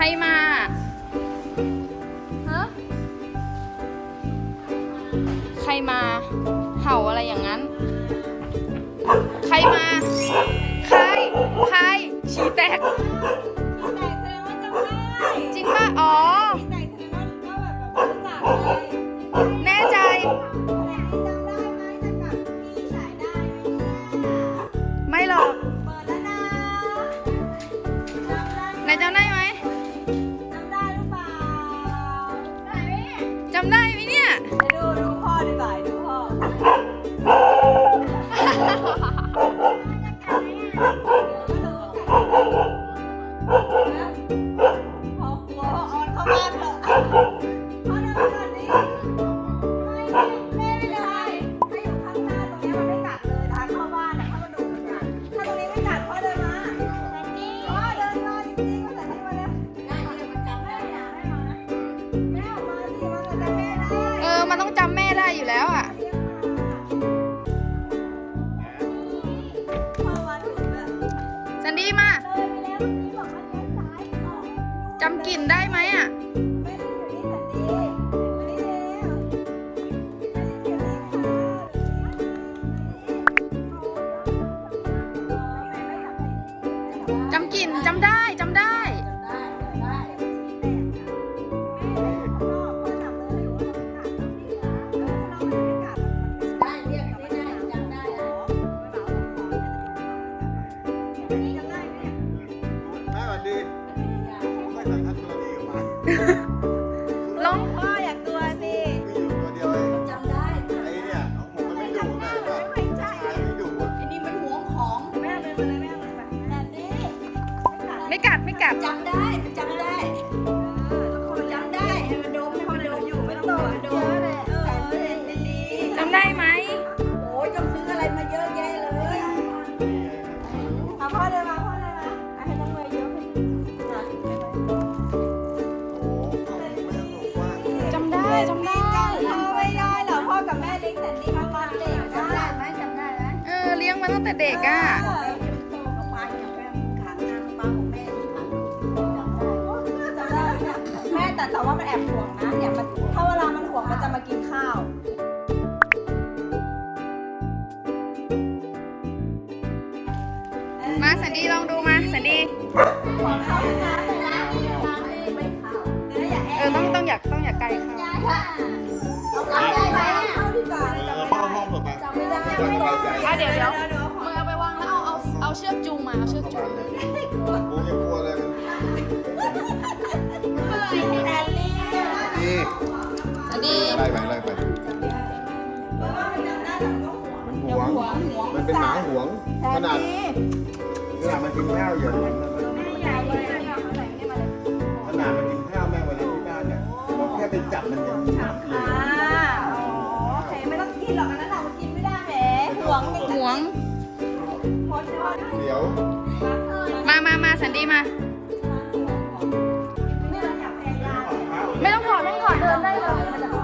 รมาฮะใครมา จำได้ไหม มันต้องจำแม่ได้อยู่แล้วอะ สันดี้มาจำกลิ่นได้ไหมอะ จำกลิ่นจำได้จำได้ Yeah. จำได้จำได้จำพ่อไม่ได้เหรอพ่อกับแม่เลี้ยงแต่ดีมาตอนเด็กจำได้ไหมจำได้ไหมเออเลี้ยงมาตั้งแต่เด็กอะแม่แต่แต่ว่ามันแอบห่วงนะเนี่ยมันถ้าเวลามันห่วงมันจะมากินข้าวมาสันดีลองดูมาสันดีห่วงข้าวนะแต่ล้างนี่ อย่าแอเออต้องต้องอยากต้องอยากไกลเขาเอาได้ไหมเข้าดีกว่าเอจำอไม่พ่อได้ห้องเปิดไปจำไม่ได้ไม่ได้ใจอะเดี๋ยวเดี๋ยวมือเอาไปวางแล้วเอาเอาเอาเชือกจูงมาเอาเชือกจูงกูยังกลัวเลยมันแต่ลี่ดีสันดีไล่ไปไล่ไปเพราะว่ามันจำได้แต่มันก็ห่วงมันหวงมันเป็นหมาหวง ขนาดขนาดมันกินข้าวอยู่ ไปจับมันยังนับเลยอ่าอ๋อโอเคไม่ต้องกินหรอกอันนั้นเรากินไม่ได้แหมห่วงหวงโคตรยอดเดี๋ยวมามามาสันดีมา ไม่ต้องอยากพยายาม ไม่ต้องถอดไม่ต้องถอดเดินได้เลย